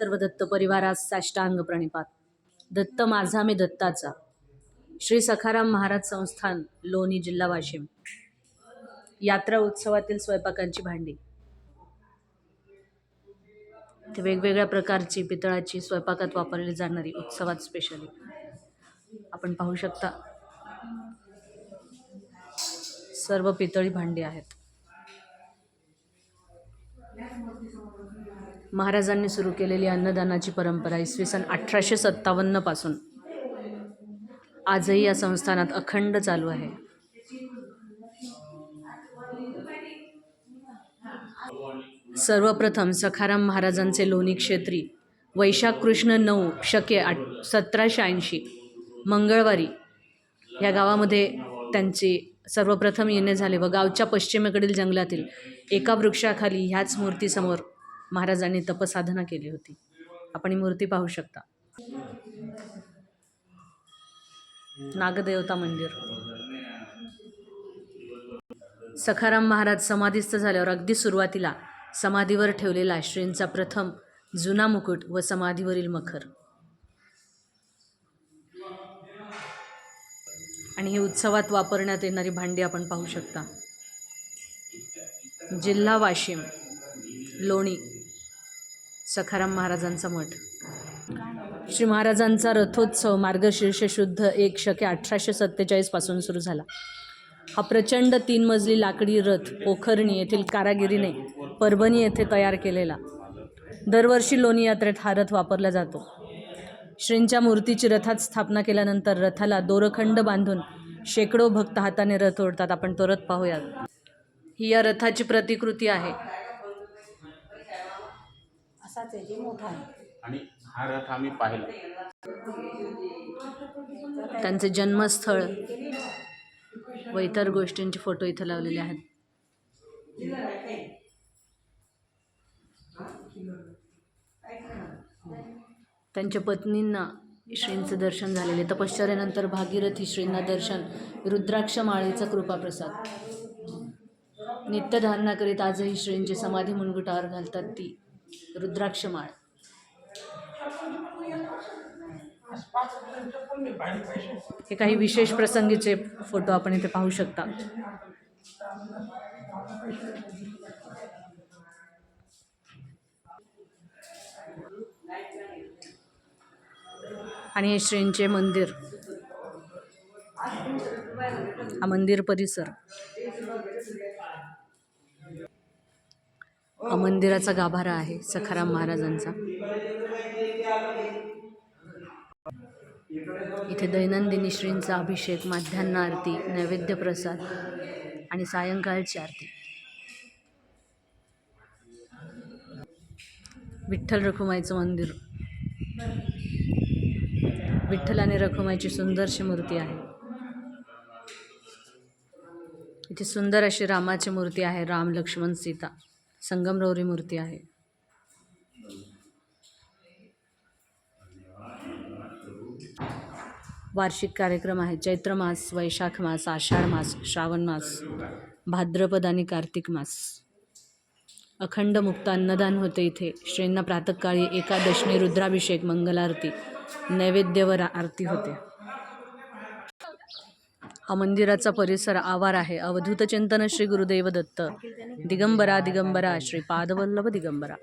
सर्व दत्त परिवारास साष्टांग प्रणिपात. दत्त माझा मी दत्ताचा. श्री सखाराम महाराज संस्थान लोणी जिल्हा वाशिम. यात्रा उत्सवातील स्वयंपाकांची भांडी. ते वेगवेगळ्या प्रकारची पितळाची स्वयंपाकात वापरली जाणारी उत्सवात स्पेशली आपण पाहू शकता. सर्व पितळी भांडी आहेत. महाराजांनी सुरू केलेली अन्नदानाची परंपरा इसवी सन अठराशे सत्तावन्नपासून आजही या संस्थानात अखंड चालू आहे. सर्वप्रथम सखाराम महाराजांचे लोणी क्षेत्री वैशाख कृष्ण नऊ शके आठ सतराशे ऐंशी मंगळवारी या गावामध्ये त्यांचे सर्वप्रथम येणे झाले व गावच्या पश्चिमेकडील जंगलातील एका वृक्षाखाली ह्याच मूर्तीसमोर महाराजांनी तपसाधना केली होती. आपण ही मूर्ती पाहू शकता. नागदेवता मंदिर. सखाराम महाराज समाधीस्थ झाल्यावर अगदी सुरुवातीला समाधीवर ठेवलेला श्रींचा प्रथम जुना मुकुट व समाधीवरील मखर. आणि हे उत्सवात वापरण्यात येणारी भांडी आपण पाहू शकता. जिल्हा वाशिम लोणी सखाराम महाराजांचा मठ. श्री महाराजांचा रथोत्सव मार्गशीर्ष शुद्ध एक शके अठराशे सत्तेचाळीसपासून सुरू झाला. हा प्रचंड तीन मजली लाकडी रथ पोखरणी येथील कारागिरीने परभणी येथे तयार केलेला. दरवर्षी लोणी यात्रेत हा रथ वापरला जातो. श्रींच्या मूर्तीची रथात स्थापना केल्यानंतर रथाला दोरखंड बांधून शेकडो भक्त हाताने रथ ओढतात. आपण तो रथ पाहूयात. ही या रथाची प्रतिकृती आहे. असाच आहे जे मोठा आहे. आणि हा रथ आम्ही पाहिला. त्यांचे जन्मस्थळ व इतर गोष्टींचे फोटो इथं लावलेले आहेत. त्यांच्या पत्नींना श्रींचं दर्शन झालेले तपश्चर्यानंतर भागीरथी श्रींना दर्शन रुद्राक्ष माळेचा कृपाप्रसाद. नित्यधारणा करीत आजही श्रींची समाधी मुनगुटावर घालतात ती. रुद्राक्ष माळ. हे काही विशेष प्रसंगीचे फोटो आपण इथे पाहू शकता. आणि हे श्रींचे मंदिर. हा मंदिर परिसर. मंदिराचा गाभारा आहे सखाराम महाराजांचा. इथे दैनंदिनी श्रींचा अभिषेक माध्यान्ह आरती नैवेद्य प्रसाद आणि सायंकाळची आरती. विठ्ठल रखुमाईचं मंदिर. विठ्ठल आणि रखुमाईची सुंदरशी मूर्ती आहे. इथे सुंदर अशी रामाची मूर्ती आहे राम लक्ष्मण सीता. संगमरवरी मूर्ती आहे. वार्षिक कार्यक्रम आहे. चैत्र मास वैशाख मास आषाढ मास श्रावण मास भाद्रपद आणि कार्तिक मास. अखंड मुक्त अन्नदान होते इथे. श्रींना प्रातकाळी एकादशनी रुद्राभिषेक मंगलारती नैवेद्यवर आरती होते. हा मंदिराचा परिसर आवार आहे. अवधूत चिंतन श्री गुरुदेव दत्त. दिगंबरा दिगंबरा श्री पादवल्लभ दिगंबरा.